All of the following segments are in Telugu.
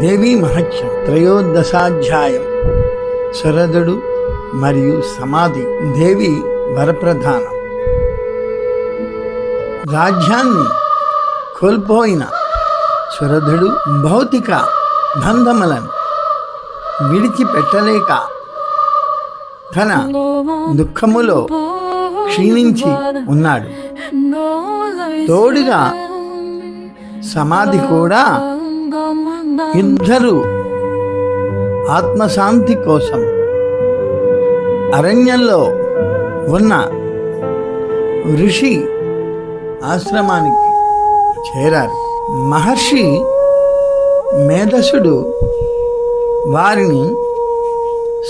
దేవీ మహత్యం. త్రయోదశాధ్యాయం. శరదుడు మరియు సమాధి. దేవి వరప్రధానం. రాజ్యాన్ని కోల్పోయిన శరధుడు భౌతిక బంధములను విడిచిపెట్టలేక తన దుఃఖములో క్షీణించి ఉన్నాడు. తోడుగా సమాధి కూడా ఇద్దరు ఆత్మశాంతి కోసం అరణ్యంలో ఉన్న ఋషి ఆశ్రమానికి చేరారు. మహర్షి మేధసుడు వారిని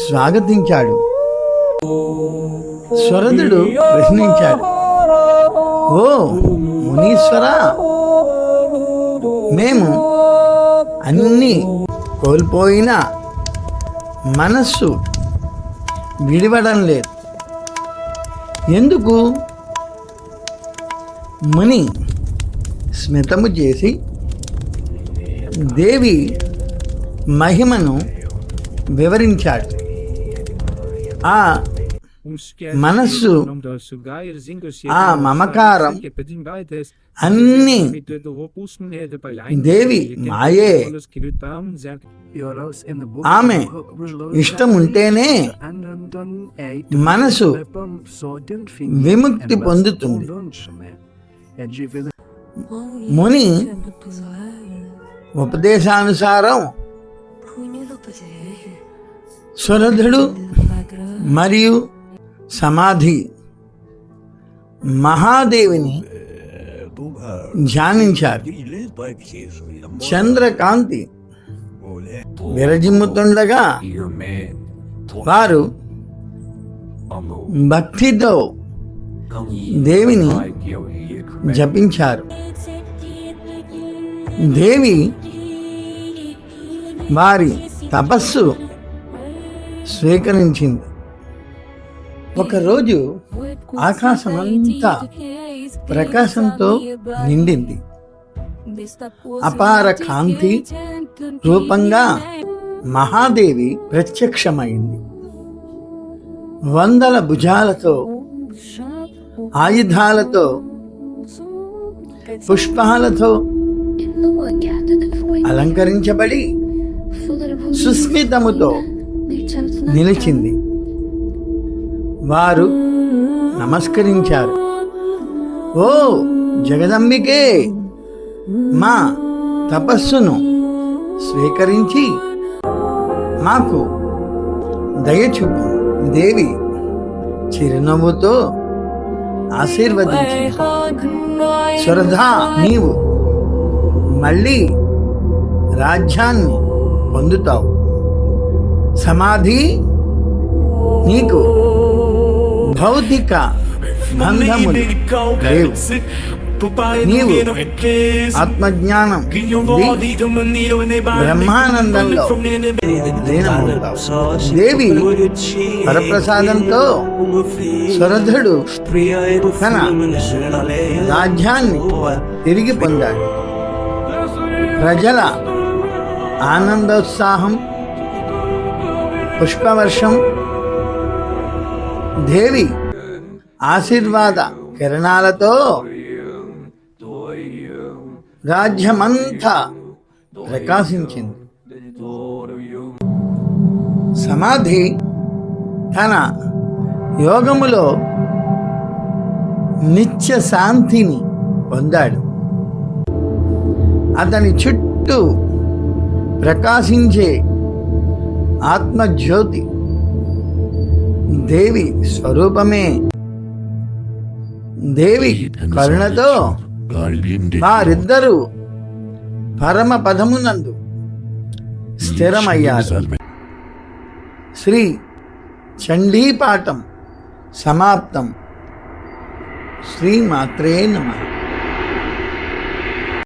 స్వాగతించాడు. స్వరదుడు ప్రశ్నించాడు ఓ మునీశ్వర మేము అన్నీ కోల్పోయిన మనస్సు విడివడం లేదు. ఎందుకు? ముని స్మితము చేసి దేవి మహిమను వివరించాడు. ఆ మనస్సు ఆ మమకారం అన్ని దేవి మాయే. ఆమె ఇష్టం ఉంటేనే మనసు విముక్తి పొందుతుంది. ముని ఉపదేశానుసారం సురధుడు మరియు సమాధి మహాదేవిని ధ్యానించారు. చంద్రకాంతి విరజిమ్ముతుండగా వారు భక్తితో దేవిని జపించారు. దేవి వారి తపస్సు స్వీకరించింది. ఒకరోజు ఆకాశమంతా ప్రకాశంతో నిండింది. అపార కాంతి రూపంగా మహాదేవి ప్రత్యక్షమైంది. వందల భుజాలతో ఆయుధాలతో పుష్పాలతో అలంకరించబడి సుస్మితముతో నిలిచింది. వారు నమస్కరించారు. ఓ జగదంబికే మా తపస్సును స్వీకరించి మాకు దయచూపు దేవి చిరునవ్వుతో ఆశీర్వదించి సురధా నీవు మళ్ళీ రాజ్యాన్ని పొందుతావు. సమాధి నీకు భౌతిక బంధములు లేవు. నీవు ఆత్మజ్ఞానం బ్రహ్మానందంలో దేవి వరప్రసాదంతో శరధుడు తన రాజ్యాన్ని తిరిగి పొందాడు. ప్రజల ఆనందోత్సాహం పుష్పవర్షం దేవి ఆశీర్వాద కిరణాలతో రాజ్యమంతా ప్రకాశించింది. సమాధి తన యోగములో నిత్య శాంతిని పొందాడు. అతని చుట్టూ ప్రకాశించే ఆత్మజ్యోతి దేవి స్వరూపమే. దేవి కరుణతో వారిద్దరూ పరమ పదమునందు స్థిరమయ్యారు. శ్రీ చండీపాఠం సమాప్తం. శ్రీమాత్రే నమః.